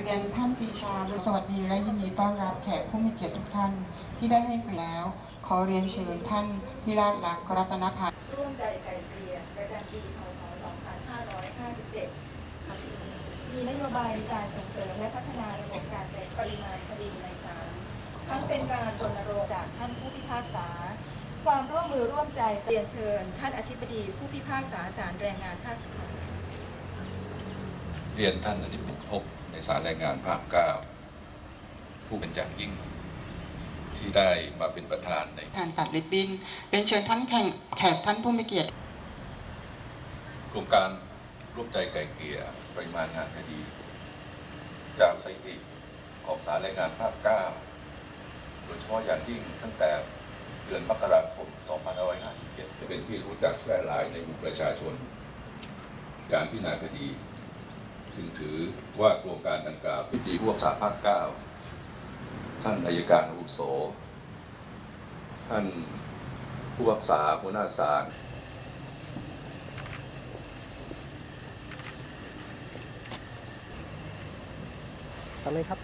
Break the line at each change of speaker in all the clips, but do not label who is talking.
รียนท่านปีชาสวัสดีและยินดีต้อนรับแขกผู้มีเกียรติทุกท่านที่ได้ให้เกียรติแล้ว ขอเรียนเชิญท่านพิราชลักษณ์รัตนพันธ์
ร่วมใจไกลเกลี่ยประจำปีพศ 2557 มีนโยบายในการส่งเสริมและพัฒนาระบบการแบ่งปริมาณคดีในศาลทั้งเป็นการรณรงค์จากท่านผู้พิพากษา ความร่วมมือร่วมใจเรียนเชิญ ท่านอธิบดีผู้พิพากษาศาลแรงงานภาค
เรียนท่านอธิบดีพบ ในสารแรงงานภาคเก้าผู้เป็นอย่างยิ่งที่ได้มาเป็นประธานใน
การตัดริบบิ้นเรียนเชิญท่านแขกแขกท่านผู้มีเกียรติ
โครงการร่วมใจไกลเกลี่ยปริมาณงานคดี จากสถิติของสารแรงงานภาคเก้าโดยเฉพาะอย่างยิ่งตั้งแต่เดือนมกราคม 2557 เป็นที่รู้จักแพร่หลายในหมู่ประชาชน การพิจารณาคดี จึงถือว่าโครงการดังกล่าวเป็นที่พวกษาภาคเก้าท่านอายการอาวุโส ท่านผู้รักษาหัวหน้าศาล
ต่อเลยครับ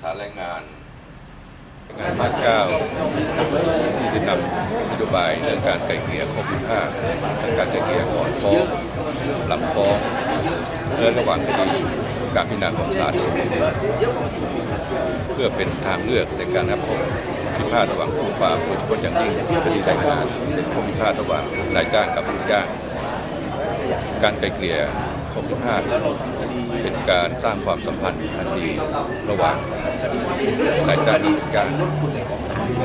สารแรงงาน งานภาคเก้าที่ได้ นำนโยบายเรื่องการไกลเกลี่ยข้อพิพาททั้งการไกลเกลี่ยก่อนฟ้องหลังฟ้องและระหว่างคดีการพิจารณาของศาลสูงเพื่อเป็นทางเลือกในการรับข้อพิพาทระหว่างผู้ความโดยเฉพาะอย่างยิ่งคดีแรงงานข้อพิพาทระหว่างนายจ้างกับลูกจ้างการไกลเกลี่ยข้อพิพาทเป็นการสร้างความสัมพันธ์อันดีระหว่างนายจ้างและลูกจ้าง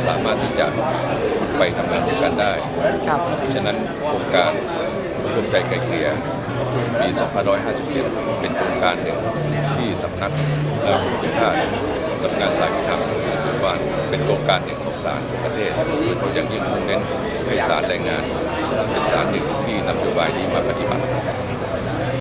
สามารถที่จะ ไปทำงานร่วมกันได้
ครับ
ฉะนั้นโครงการร่วมใจไกลเกลี่ยปี2557 เป็นโครงการหนึ่งที่สำนักเอ่อผู้พิพาทสำนักงานสายพิธรรมเป็นว่าเป็นโครงการหนึ่งของศาลทั่วประเทศโดยเฉพาะอย่างยิ่งมุ่งเน้นให้ศาลแรงงาน เป็นศาลหนึ่งที่นำนโยบายนี้มาปฏิบัติ